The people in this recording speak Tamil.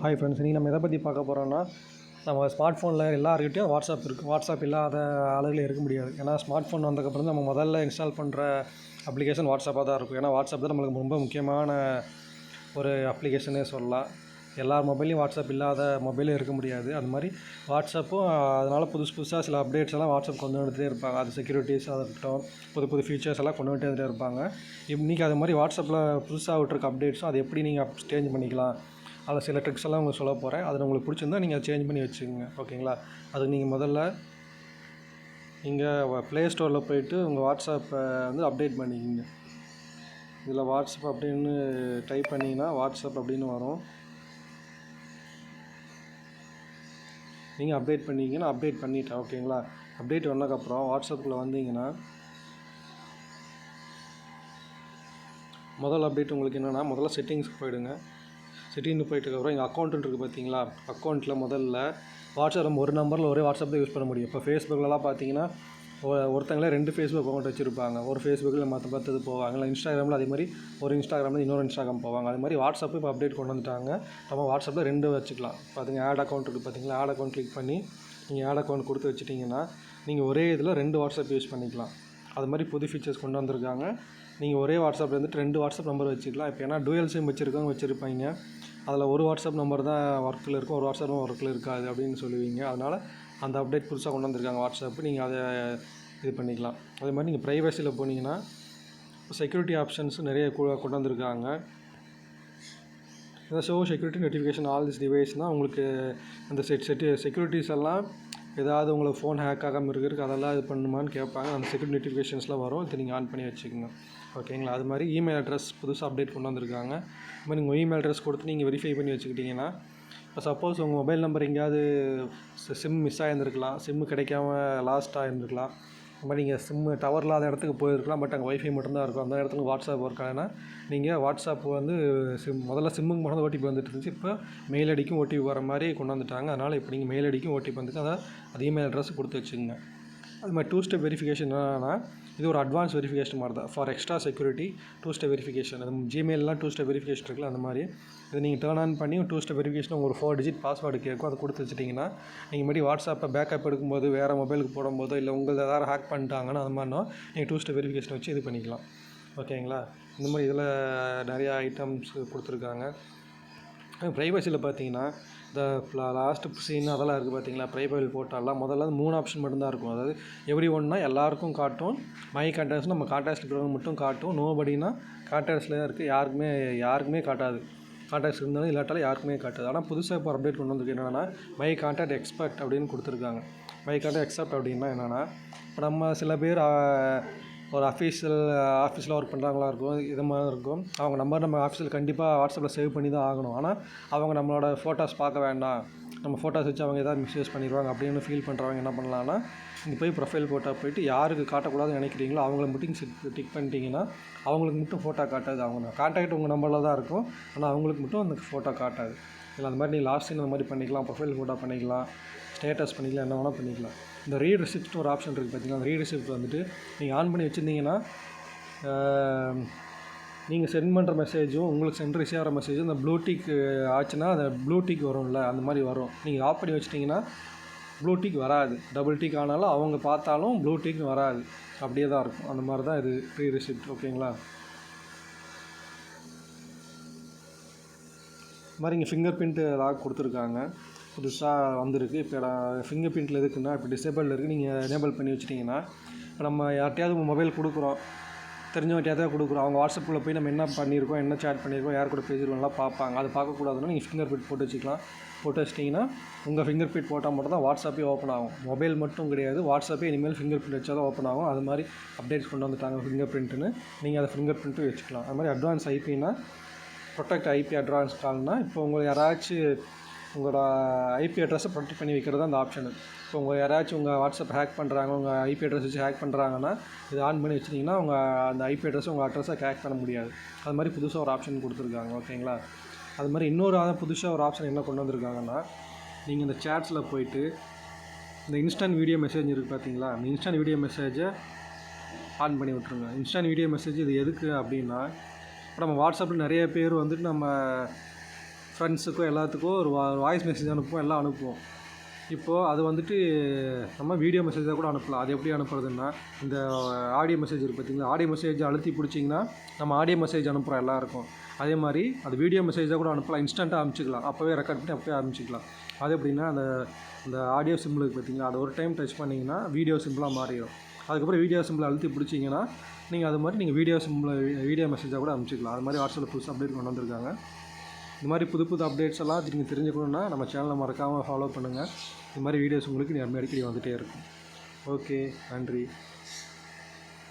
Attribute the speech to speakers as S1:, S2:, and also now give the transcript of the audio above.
S1: ஹாய் ஃப்ரெண்ட்ஸ் இன்றைக்கி நம்ம எதை பற்றி பார்க்க போகிறோன்னா நம்ம ஸ்மார்ட் ஃபோனில் எல்லாருக்கிட்டையும் வாட்ஸ்அப் இருக்குது வாட்ஸ்அப் இல்லாத அளவில் இருக்க முடியாது. ஏன்னா ஸ்மார்ட் ஃபோன் வந்ததுக்கப்புறம் நம்ம முதல்ல இன்ஸ்டால் பண்ணுற அப்ளிகேஷன் வாட்ஸ்அப்பாக தான் இருக்கும். ஏன்னா வாட்ஸ்அப் தான் நம்மளுக்கு ரொம்ப முக்கியமான ஒரு அப்ளிகேஷனே சொல்லலாம். எல்லார் மொபைலையும் வாட்ஸ்அப் இல்லாத மொபைலும் இருக்க முடியாது. அது மாதிரி வாட்ஸ்அப்பும் அதனால் புதுசு புதுசாக சில அப்டேட்ஸ் எல்லாம் வாட்ஸ்அப் கொண்டு வந்துட்டே இருப்பாங்க. அது செக்யூரிட்டிஸ் அதை இருக்கட்டும் புது புது ஃபீச்சர்ஸ் எல்லாம் கொண்டு வந்துட்டே இருப்பாங்க. இன்றைக்கி அது மாதிரி வாட்ஸ்அப்பில் புதுசாக விட்ருக்க அப்டேட்ஸும் அது எப்படி நீங்கள் சேஞ்ச் பண்ணிக்கலாம்? அதில் சில ட்ரிக்ஸ் எல்லாம் உங்களுக்கு சொல்ல போகிறேன் அதில் உங்களுக்கு பிடிச்சிருந்தா நீங்கள் சேஞ்ச் பண்ணி வச்சுக்கோங்க. ஓகேங்களா அதுக்கு நீங்கள் முதல்ல நீங்கள் ப்ளே ஸ்டோரில் போயிட்டு உங்கள் வாட்ஸ்அப்பை வந்து அப்டேட் பண்ணிக்கிங்க. இதில் வாட்ஸ்அப் அப்படின்னு டைப் பண்ணிங்கன்னா வாட்ஸ்அப் அப்படின்னு வரும். நீங்கள் அப்டேட் பண்ணிங்கன்னா அப்டேட் பண்ணிட்டேன் ஓகேங்களா அப்டேட் வந்ததுக்கப்புறம் வாட்ஸ்அப்பில் வந்தீங்கன்னா முதல் அப்டேட் உங்களுக்கு என்னென்னா முதல்ல செட்டிங்ஸ்க்கு போயிடுங்க. சிட்டின்னு போயிட்டதுக்கப்புறம் எங்கள் அக்கௌண்ட் இருக்குது பார்த்தீங்களா? அக்கௌண்ட்டில் முதல்ல வாட்ஸ்அப் நம்ம ஒரு நம்பரில் ஒரே வாட்ஸ்அப் தான் யூஸ் பண்ண முடியும். இப்போ ஃபேஸ்புக்கிலலாம் பார்த்தீங்கன்னா ஒருத்தங்களே ரெண்டு ஃபேஸ்புக் அக்கௌண்ட் வச்சுருப்பாங்க. ஒரு ஃபேஸ்புக்கில் மற்ற மற்றது போவாங்க. இல்லை இன்ஸ்டாகிராமில் அதே மாதிரி ஒரு இன்ஸ்டாகிராமில் இன்னொரு இன்ஸ்டாகிராம் போவாங்க. அது மாதிரி வாட்ஸ்அப்பு இப்போ அப்டேட் கொண்டு வந்துட்டாங்க. நம்ம வாட்ஸ்அப்பில் ரெண்டு வச்சுக்கலாம். பார்த்தீங்க ஆட் அக்கௌண்ட் இருக்குது பார்த்தீங்களா? ஆட் அக்கௌண்ட் கிளிக் பண்ணி நீங்கள் ஆட் அக்கௌண்ட் கொடுத்து வச்சிட்டிங்கன்னா நீங்கள் ஒரே இதில் ரெண்டு வாட்ஸ்அப் யூஸ் பண்ணிக்கலாம். அது மாதிரி புது ஃபீச்சர்ஸ் கொண்டு வந்திருக்காங்க. நீங்கள் ஒரே வாட்ஸ்அப்பில் இருந்துட்டு ரெண்டு வாட்ஸ்அப் நம்பர் வச்சுக்கலாம். இப்போ ஏன்னா டூயல் சிம் வச்சுருக்கவங்க வச்சுருப்பாங்க. அதில் ஒரு வாட்ஸ்அப் நம்பர் தான் ஒர்க்கில் இருக்கும் ஒரு வாட்ஸ்அப் ஒர்க்கில் இருக்காது அப்படின்னு சொல்லுவீங்க. அதனால் அந்த அப்டேட் புதுசாக கொண்டு வந்திருக்காங்க வாட்ஸ்அப் நீங்கள் அதை இது பண்ணிக்கலாம். அதே மாதிரி நீங்கள் ப்ரைவசியில் போனீங்கன்னா செக்யூரிட்டி ஆப்ஷன்ஸ் நிறைய கொண்டு வந்திருக்காங்க. இந்த show security notification all this டிவைஸ்னால் உங்களுக்கு அந்த செட் செட்டு செக்யூரிட்டிஸ் எல்லாம் ஏதாவது உங்களுக்கு ஃபோன் ஹேக் ஆகாமல் இருக்கிறதுக்கு அதெல்லாம் இது பண்ணுமான்னு கேட்பாங்க. அந்த செக்யூரிட்டி நோட்டிஃபிகேஷன்ஸ்லாம் வரும். இதை நீங்கள் ஆன் பண்ணி வச்சுக்கோங்க. ஓகேங்களா? அது மாதிரி இமெயில் அட்ரஸ் புதுசாக அப்டேட் கொண்டு வந்திருக்காங்க. இது மாதிரி உங்கள் இமெயில் அட்ரஸ் கொடுத்து நீங்கள் வெரிஃபை பண்ணி வச்சுக்கிட்டிங்கன்னா இப்போ சப்போஸ் உங்கள் மொபைல் நம்பர் எங்கேயாவது சிம் மிஸ் ஆகிருந்துருக்கலாம் சிம்மு கிடைக்காம லாஸ்ட்டாக இருந்திருக்கலாம் அது மாதிரி நீங்கள் சிம்மு டவர் இல்லாத இடத்துக்கு போயிருக்கலாம். பட் அங்கே ஒய்ஃபை மட்டும்தான் இருக்கும். அந்த இடத்துல வாட்ஸ்அப் ஒர்க் நீங்கள் வாட்ஸ்அப் வந்து சிம் முதல்ல சிம்முக்கு மட்டும் ஓடிபி வந்துட்டு இருந்துச்சு. இப்போ மெயில் அடிக்கும் ஓடிபி வர மாதிரி கொண்டு வந்துட்டாங்க. அதனால் இப்போ நீங்கள் மெயில் அடிக்கும் ஓடிபி வந்துட்டு அதை அது இமெயில் அட்ரஸ் கொடுத்து வச்சுங்க அது மாதிரி டூ ஸ்டெப் வெரிஃபிகேஷன் என்னென்னா இது ஒரு அட்வான்ஸ் வெரிஃபிகேஷன் மாதிரி தான். For extra security two step verification அது ஜிமெயிலெலாம் டூ ஸ்டெப் வெரிஃபிகேஷன் இருக்குல்ல அந்த மாதிரி. இது நீங்கள் டேர்ன் ஆன் பண்ணி டூ ஸ்டெப் வெரிஃபிகேஷன் ஒரு ஃபோர் டிஜிட் பாஸ்வேர்டு கேட்கும். அதை கொடுத்து வச்சிட்டிங்கன்னா நீங்கள் மாதிரி வாட்ஸ்அப்பை பேக்கப் எடுக்கும்போது வேறு மொபைலுக்கு போடும்போதோ இல்லை உங்களை ஏதாவது ஹேக் பண்ணிட்டாங்கன்னா அது மாதிரினா நீங்கள் டூ ஸ்டெப் வெரிஃபிகேஷன் வச்சு இது பண்ணிக்கலாம். ஓகேங்களா இந்த மாதிரி இதில் நிறையா ஐட்டம்ஸ் கொடுத்துருக்காங்க. ப்ரைவசியில் பார்த்தீங்கன்னா இந்த லாஸ்ட் சீன் அதெல்லாம் இருக்குது பார்த்தீங்களா? ப்ரைவசி போட்டாலாம் முதல்ல மூணு ஆப்ஷன் மட்டும்தான் இருக்கும். அதாவது எவ்ரி ஒன்னா எல்லாருக்கும் காட்டும். மை கான்டாக்ட்ஸ் நம்ம கான்டாக்ட்ஸ் இருக்கிறவங்க மட்டும் காட்டும். நோ படினா கான்டாக்ட்ஸில் தான் இருக்குது யாருக்குமே யாருக்குமே காட்டாது. கான்டாக்ட்ஸ் இருந்தாலும் இல்லாட்டாலும் யாருக்குமே காட்டாது. ஆனால் புதுசாக இப்போ அப்டேட் கொண்டு வந்திருக்கு என்னென்னா மை கான்டாக்ட் எக்ஸ்பர்ட் அப்படின்னு கொடுத்துருக்காங்க. மை கான்டாக்ட் எக்ஸப்ட் அப்படின்னா என்னென்னா இப்போ நம்ம சில பேர் ஒரு அஃபீஷியல் ஆஃபீஸில் ஒர்க் பண்ணுறாங்களா இருக்கும் இது மாதிரி இருக்கும். அவங்க நம்பர் நம்ம ஆஃபீஸில் கண்டிப்பாக வாட்ஸ்அப்பில் சேவ் பண்ணி தான் ஆகணும். ஆனால் அவங்க நம்மளோட ஃபோட்டோஸ் பார்க்க வேண்டாம். நம்ம ஃபோட்டோஸ் வச்சு அவங்க ஏதாவது மிஸ்யூஸ் பண்ணிடுவாங்க அப்படின்னு ஃபீல் பண்ணுறவங்க என்ன பண்ணலான்னா இங்கே போய் ப்ரொஃபைல் ஃபோட்டோ போயிட்டு யாருக்கு காட்டக்கூடாதுன்னு நினைக்கிறீங்களோ அவங்கள மட்டும் டிக் பண்ணிட்டீங்கன்னா அவங்களுக்கு மட்டும் ஃபோட்டோ காட்டாது. அவங்க கான்டாக்ட் உங்கள் நம்பரில் தான் இருக்கும். ஆனால் அவங்களுக்கு மட்டும் அந்த ஃபோட்டோ காட்டாது. இல்லை அந்த மாதிரி நீங்கள் லாஸ்ட் இந்த மாதிரி பண்ணிக்கலாம் ப்ரொஃபைல் ஃபோட்டோ பண்ணிக்கலாம் ஸ்டேட்டஸ் பண்ணிக்கலாம் என்ன வேணால் பண்ணிக்கலாம். இந்த ரீட் ரிசிப்ட்னு ஒரு ஆப்ஷன் இருக்குது பார்த்தீங்கன்னா அந்த ரீட் ரிசிப்ட் வந்துட்டு நீங்கள் ஆன் பண்ணி வச்சுருந்தீங்கன்னா நீங்கள் சென்ட் பண்ணுற மெசேஜும் உங்களுக்கு சென்ட் ரிசீவ் ஆகிற மெசேஜும் இந்த ப்ளூடிக் ஆச்சுன்னா அந்த ப்ளூடிக் வரும்ல அந்த மாதிரி வரும். நீங்கள் ஆஃப் பண்ணி வச்சிட்டிங்கன்னா ப்ளூடிக் வராது. டபுள் டிக் ஆனாலும் அவங்க பார்த்தாலும் ப்ளூடிக் வராது. அப்படியே தான் இருக்கும். அந்த மாதிரி தான் இது ரீ ரிசிப்ட் ஓகேங்களா இது மாதிரி இங்கே ஃபிங்கர் பிரிண்ட் லாக் கொடுத்துருக்காங்க. புதுசாக வந்திருக்கு. இப்போ ஃபிங்கர் பிரிண்ட்டில் எதுக்குன்னா இப்போ டிசேபிள் இருக்குது நீங்கள் எனேபிள் பண்ணி வச்சிட்டிங்கன்னா இப்போ நம்ம யார்கிட்டயாவது மொபைல் கொடுக்குறோம். தெரிஞ்சவங்ககிட்டயாவது கொடுக்குறோம். அவங்க வாட்ஸ்அப்பில் போய் நம்ம என்ன பண்ணியிருக்கோம் என்ன சேட் பண்ணியிருக்கோம் யார் கூட பேசியிருக்கோம்லாம் பார்ப்பாங்க. அது பார்க்கக்கூடாதுன்னா நீங்கள் ஃபிங்கர் பிரிண்ட் போட்டு வச்சுக்கலாம். போட்டு வச்சிட்டிங்கன்னா உங்கள் ஃபிங்கர் பிரிண்ட் போட்டால் மட்டும் தான் வாட்ஸ்அப்பே ஓப்பன் ஆகும். மொபைல் மட்டும் கிடையாது. வாட்ஸ்அப்பே இனிமேல் ஃபிங்கர் பிரிண்ட் வச்சா தான் ஓப்பன் ஆகும். அது மாதிரி அப்டேட்ஸ் கொண்டு வந்துட்டாங்க ஃபிங்கர் பிரிண்ட்டுன்னு நீங்கள் அதை ஃபிங்கர் பிரிண்ட்டு வச்சுக்கலாம். அது மாதிரி அட்வான்ஸ் ஐபின்னா ப்ரொடெக்ட் ஐபி அட்வான்ஸ் கால்னா இப்போ உங்களுக்கு யாராச்சும் உங்களோட ஐபி அட்ரஸை ப்ரொடெக்ட் பண்ணி வைக்கிறது தான் அந்த ஆப்ஷனு இப்போ உங்கள் யாராச்சும் உங்கள் வாட்ஸ்அப் ஹேக் பண்ணுறாங்க உங்கள் ஐபி அட்ரஸ் வச்சு ஹேக் பண்ணுறாங்கன்னா இது ஆன் பண்ணி வச்சிட்டிங்கன்னா உங்கள் அந்த ஐபி அட்ரஸ் உங்கள் அட்ரஸை ஹேக் பண்ண முடியாது. அது மாதிரி புதுசாக ஒரு ஆப்ஷன் கொடுத்துருக்காங்க ஓகேங்களா அது மாதிரி இன்னொரு புதுசாக ஒரு ஆப்ஷன் என்ன கொண்டு வந்திருக்காங்கன்னா நீங்கள் இந்த சேட்ஸில் போயிட்டு இந்த இன்ஸ்டன்ட் வீடியோ மெசேஜ் இருக்குது பார்த்தீங்களா அந்த இன்ஸ்டன்ட் வீடியோ மெசேஜை ஆன் பண்ணி விட்ருங்க இன்ஸ்டன்ட் வீடியோ மெசேஜ் இது எதுக்கு அப்படின்னா இப்போ நம்ம வாட்ஸ்அப்பில் நிறைய பேர் வந்துட்டு நம்ம ஃப்ரெண்ட்ஸுக்கும் எல்லாத்துக்கும் ஒரு வா வாய்ஸ் மெசேஜ் அனுப்புவோம் எல்லாம் அனுப்புவோம். இப்போது அது வந்துட்டு நம்ம வீடியோ மெசேஜாக கூட அனுப்பலாம். அது எப்படி அனுப்புறதுன்னா இந்த ஆடியோ மெசேஜ் இருக்குது பார்த்தீங்களா ஆடியோ மெசேஜ் அழுத்தி பிடிச்சிங்கன்னா நம்ம ஆடியோ மெசேஜ் அனுப்புகிறோம் எல்லாருக்கும். அதே மாதிரி அது வீடியோ மெசேஜாக கூட அனுப்பலாம். இன்ஸ்டண்ட்டாக அனுப்பிச்சிக்கலாம் அப்போவே ரெக்கார்ட் பண்ணி அப்போவே அனுப்பிச்சிக்கலாம் அது எப்படின்னா அந்த அந்த ஆடியோ சிம்பிளுக்கு பார்த்தீங்களா அது ஒரு டைம் டச் பண்ணிங்கன்னா வீடியோ சிம்பிளாக மாறிடும். அதுக்கப்புறம் வீடியோ சிம்பிளை அழுத்தி பிடிச்சிங்கன்னா நீங்கள் அது மாதிரி நீங்கள் வீடியோ சிம்பிளை வீடியோ மெசேஜாக கூட அனுப்பிச்சிக்கலாம். அது மாதிரி வாட்ஸ்அப்பில் புதுசு அப்டேட் கொண்டு வந்திருக்காங்க. இந்த மாதிரி புது புது அப்டேட்ஸ் எல்லாம் நீங்கள் தெரிஞ்சுக்கணுன்னா நம்ம சேனலை மறக்காமல் ஃபாலோ பண்ணுங்கள் இந்த மாதிரி வீடியோஸ் உங்களுக்கு நேர்மை அடிக்கடி வந்துகிட்டே இருக்கும். ஓகே நன்றி.